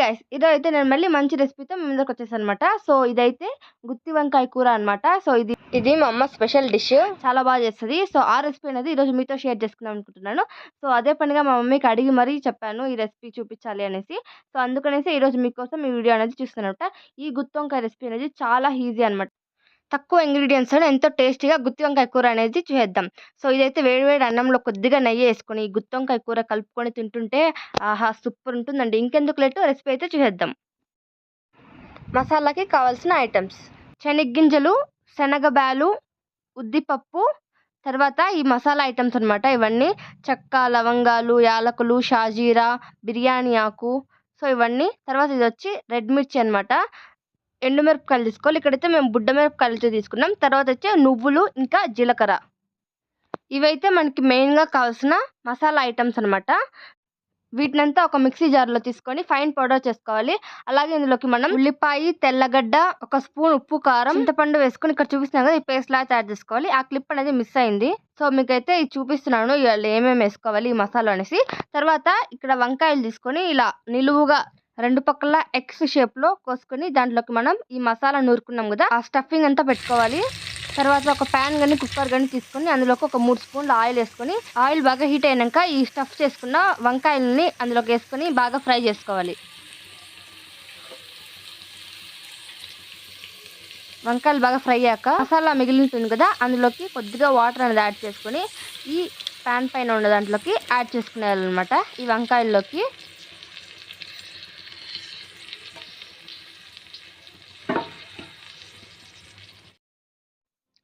Guys ఈరోజు అయితే నేను మళ్ళీ మంచి రెసిపీతో మీ ముందరకు వచ్చేసాను అనమాట సో ఇదైతే గుత్తి వంకాయ కూర అనమాట సో ఇది ఇది మా అమ్మ స్పెషల్ డిష్ చాలా బాగా చేస్తుంది. సో ఆ రెసిపీ అనేది ఈరోజు మీతో షేర్ చేసుకుందాం అనుకుంటున్నాను. సో అదే పనిగా మా మమ్మీకి అడిగి మరీ చెప్పాను ఈ రెసిపీ చూపించాలి అనేసి. సో అందుకనేసి ఈరోజు మీకోసం ఈ వీడియో అనేది చూస్తున్నమాట ఈ గుత్తి వంకాయ రెసిపీ అనేది చాలా ఈజీ అనమాట తక్కువ ఇంగ్రీడియంట్స్ ఎంతో టేస్టీగా గుత్తి వంకాయ కూర అనేది చేద్దాం. సో ఇదైతే వేడివేడి అన్నంలో కొద్దిగా నెయ్యి వేసుకొని ఈ గుత్తి వంకాయ కూర కలుపుకొని తింటుంటే ఆహా సూపర్ ఉంటుందండి. ఇంకెందుకు లేటు? రెసిపీ అయితే చూసేద్దాం మసాలాకి కావాల్సిన ఐటమ్స్. శనగ్గింజలు శనగబ్యాలు ఉద్దిపప్పు తర్వాత ఈ మసాలా ఐటమ్స్ అనమాట ఇవన్నీ చెక్క లవంగాలు యాలకులు షాజీరా బిర్యానీ ఆకు. సో ఇవన్నీ. తర్వాత ఇది వచ్చి రెడ్ మిర్చి అనమాట ఎండుమిరపకాయలు తీసుకోవాలి. ఇక్కడైతే మేము బుడ్డ మిరపకాయలతో తీసుకున్నాం. తర్వాత వచ్చే నువ్వులు ఇంకా జీలకర్ర. ఇవైతే మనకి మెయిన్గా కావాల్సిన మసాలా ఐటమ్స్ అనమాట వీటినంతా ఒక మిక్సీ జార్లో తీసుకొని ఫైన్ పౌడర్ చేసుకోవాలి. అలాగే ఇందులోకి మనం ఉల్లిపాయ తెల్లగడ్డ ఒక స్పూన్ ఉప్పు కారం చింతపండు వేసుకొని ఇక్కడ చూపిస్తున్నాం కదా ఈ పేస్ట్ లాగా తయారు చేసుకోవాలి. ఆ క్లిప్ అనేది మిస్ అయింది. సో మీకైతే ఇది చూపిస్తున్నాను ఇవాళ ఏమేమి వేసుకోవాలి ఈ మసాలా అనేసి. తర్వాత ఇక్కడ వంకాయలు తీసుకొని ఇలా నిలువుగా రెండు పక్కల ఎక్స్ షేప్లో కోసుకొని దాంట్లోకి మనం ఈ మసాలా నూరుకున్నాం కదా ఆ స్టఫింగ్ అంతా పెట్టుకోవాలి. తర్వాత ఒక ప్యాన్ కానీ కుక్కర్ కానీ తీసుకొని అందులోకి ఒక మూడు స్పూన్లు ఆయిల్ వేసుకొని ఆయిల్ బాగా హీట్ అయినాక ఈ స్టఫ్ చేసుకున్న వంకాయలని అందులోకి వేసుకొని బాగా ఫ్రై చేసుకోవాలి. వంకాయలు బాగా ఫ్రై అయ్యాక మసాలా మిగిలింటుంది కదా అందులోకి కొద్దిగా వాటర్ అనేది యాడ్ చేసుకొని ఈ ప్యాన్ పైన ఉన్న దాంట్లోకి యాడ్ చేసుకునేయాలన్నమాట. ఈ వంకాయల్లోకి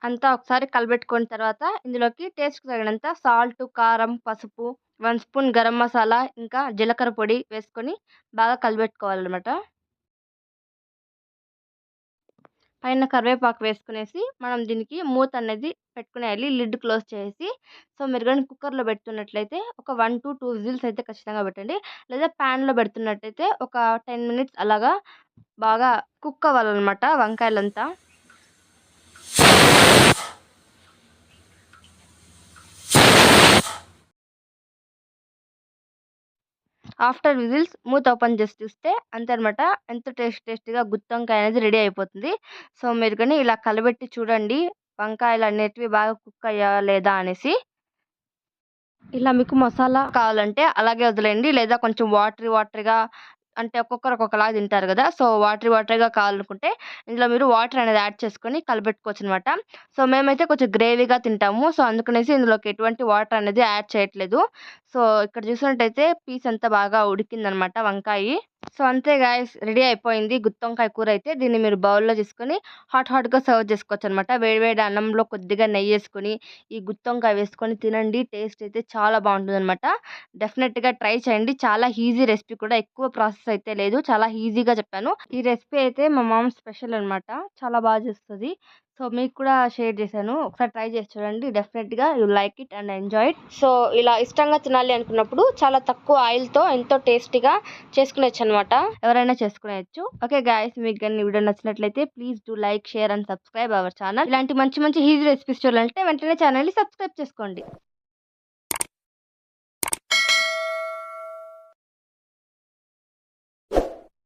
అంతా ఒకసారి కలబెట్టుకున్న తర్వాత ఇందులోకి టేస్ట్కి తగినంత సాల్ట్ కారం పసుపు వన్ స్పూన్ గరం మసాలా ఇంకా జీలకర్ర పొడి వేసుకొని బాగా కలబెట్టుకోవాలన్నమాట. పైన కరివేపాకు వేసుకునేసి మనం దీనికి మూత అనేది పెట్టుకునేయాలి లిడ్ క్లోజ్ చేసి సో మీరు కానీ కుక్కర్లో పెడుతున్నట్లయితే ఒక వన్ టు టూ విజిల్స్ అయితే ఖచ్చితంగా పెట్టండి. లేదా ప్యాన్లో పెడుతున్నట్టయితే ఒక టెన్ మినిట్స్ అలాగా బాగా కుక్ అవ్వాలన్నమాట వంకాయలంతా. ఆఫ్టర్ విజిల్స్ మూత ఓపెన్ చేసి చూస్తే అంతే అనమాట ఎంత టేస్ట్ టేస్టీగా గుత్తి వంకాయ అనేది రెడీ అయిపోతుంది. సో మీరు కానీ ఇలా కలబెట్టి చూడండి. వంకాయలు అనేటివి బాగా కుక్ అయ్యా లేదా అనేసి. ఇలా మీకు మసాలా కావాలంటే అలాగే వదిలేయండి. లేదా కొంచెం వాటరీ వాటరీగా అంటే ఒక్కొక్కరు ఒక్కొక్కలాగా తింటారు కదా. సో వాటర్ వాటర్గా కావాలనుకుంటే ఇందులో మీరు వాటర్ అనేది యాడ్ చేసుకొని కలబెట్టుకోవచ్చు అనమాట సో మేమైతే కొంచెం గ్రేవీగా తింటాము. సో అందుకనేసి ఇందులోకి ఎటువంటి వాటర్ అనేది యాడ్ చేయట్లేదు. సో ఇక్కడ చూసినట్టయితే పీస్ అంతా బాగా ఉడికిందనమాట వంకాయ. సో అంతే గాయస్ రెడీ అయిపోయింది. గుత్తొంకాయ కూర అయితే దీన్ని మీరు బౌల్లో చేసుకొని హాట్ హాట్గా సర్వ్ చేసుకోవచ్చు అనమాట వేడివేడి అన్నంలో కొద్దిగా నెయ్యి వేసుకొని ఈ గుత్తొంకాయ వేసుకొని తినండి. టేస్ట్ అయితే చాలా బాగుంటుంది అనమాట డెఫినెట్గా ట్రై చేయండి. చాలా ఈజీ రెసిపీ కూడా. ఎక్కువ ప్రాసెస్ అయితే లేదు. చాలా ఈజీగా చెప్పాను. ఈ రెసిపీ అయితే మా మామ స్పెషల్ అనమాట. చాలా బాగా చేస్తుంది. సో మీకు కూడా షేర్ చేశాను. ఒకసారి ట్రై చేసి చూడండి. డెఫినెట్గా you like it and enjoy it. So ఇలా ఇష్టంగా తినాలి అనుకున్నప్పుడు చాలా తక్కువ ఆయిల్తో ఎంతో టేస్టీగా చేసుకునేచ్చు అనమాట ఎవరైనా చేసుకునేయచ్చు. ఓకే గాయస్ మీకు కానీ వీడియో నచ్చినట్లయితే please do like share and subscribe our channel. ఇలాంటి మంచి మంచి ఈజీ రెసిపీస్ చూడాలంటే వెంటనే ఛానల్ని సబ్స్క్రైబ్ చేసుకోండి.